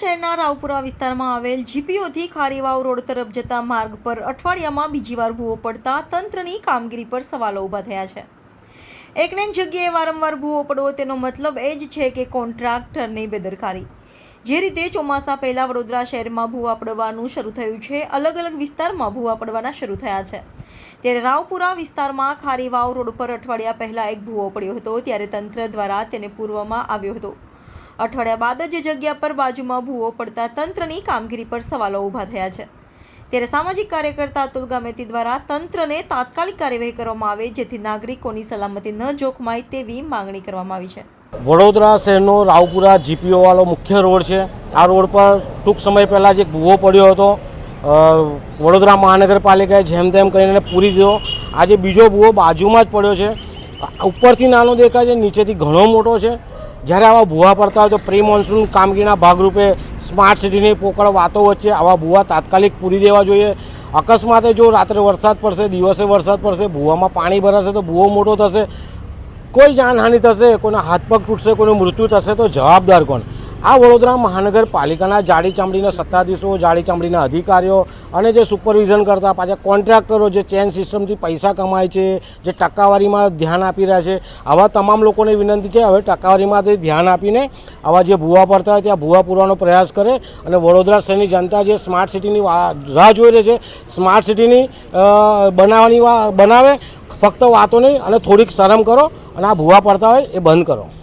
શહેરના રાવપુરા વિસ્તારમાં આવેલ જીપીઓથી ખારીવાવ રોડ તરફ જતા માર્ગ પર અઠવાડિયામાં બીજી વાર ભૂવો પડતા તંત્રની કામગીરી પર સવાલો ઊભા થયા છે. એકને એક જગ્યાએ વારંવાર ભૂવો પડવો તેનો મતલબ એ જ છે કે કોન્ટ્રાક્ટરની બેદરકારી. જે રીતે ચોમાસા પહેલાં વડોદરા શહેરમાં ભૂવા પડવાનું શરૂ થયું છે, અલગ અલગ વિસ્તારમાં ભૂવા પડવાના શરૂ થયા છે. ત્યારે રાવપુરા વિસ્તારમાં ખારીવાવ રોડ પર અઠવાડિયા પહેલાં એક ભૂવો પડ્યો હતો, ત્યારે તંત્ર દ્વારા તેને પૂરવામાં આવ્યો હતો. અઠવાડિયા બાદ જ જગ્યા પર બાજુમાં ભૂવો પડતા તંત્રની કામગીરી પર સવાલો ઊભા થયા છે. ત્યારે સામાજિક કાર્યકર્તા અતુલ ગામેતી દ્વારા તંત્રને તાત્કાલિક કાર્યવાહી કરવામાં આવે જેથી નાગરિકોની સલામતી ન જોખમાય તેવી માંગણી કરવામાં આવી છે. વડોદરા શહેરનો રાવપુરા જીપીઓ વાળો મુખ્ય રોડ છે. આ રોડ પર ટૂંક સમય પહેલાં જે ભૂવો પડ્યો હતો. વડોદરા મહાનગરપાલિકાએ જેમ તેમ કરીને પૂરી દીધો. આજે બીજો ભૂવો બાજુમાં જ પડ્યો છે. ઉપરથી નાનો દેખાય છે, નીચેથી ઘણો મોટો છે. જ્યારે આવા ભૂવા પડતા હોય તો પ્રી મોન્સૂન કામગીરીના ભાગરૂપે સ્માર્ટ સિટીની પોકળ વાતો વચ્ચે આવા ભૂવા તાત્કાલિક પૂરી દેવા જોઈએ. અકસ્માતે જો રાત્રે વરસાદ પડશે, દિવસે વરસાદ પડશે, ભૂવામાં પાણી ભરાશે તો ભૂવો મોટો થશે. કોઈ જાનહાનિ થશે, કોઈના હાથ પગ તૂટશે, કોઈનું મૃત્યુ થશે તો જવાબદાર કોણ? આ વડોદરા મહાનગરપાલિકાના જાડી ચામડીના સત્તાધીશો, જાડી ચામડીના અધિકારીઓ અને જે સુપરવિઝન કરતા પાછા કોન્ટ્રાક્ટરો જે ચેન સિસ્ટમથી પૈસા કમાય છે, જે ટકાવારીમાં ધ્યાન આપી રહ્યા છે, આવા તમામ લોકોને વિનંતી છે, હવે ટકાવારીમાં ધ્યાન આપીને આવા જે ભૂવા પડતા હોય ત્યાં ભૂવા પૂરવાનો પ્રયાસ કરે અને વડોદરા શહેરની જનતા જે સ્માર્ટ સિટીની રાહ જોઈ રહી છે સ્માર્ટ સિટીની બનાવવાની બનાવે, ફક્ત વાતો નહીં અને થોડીક શરમ કરો અને આ ભૂવા પડતા હોય એ બંધ કરો.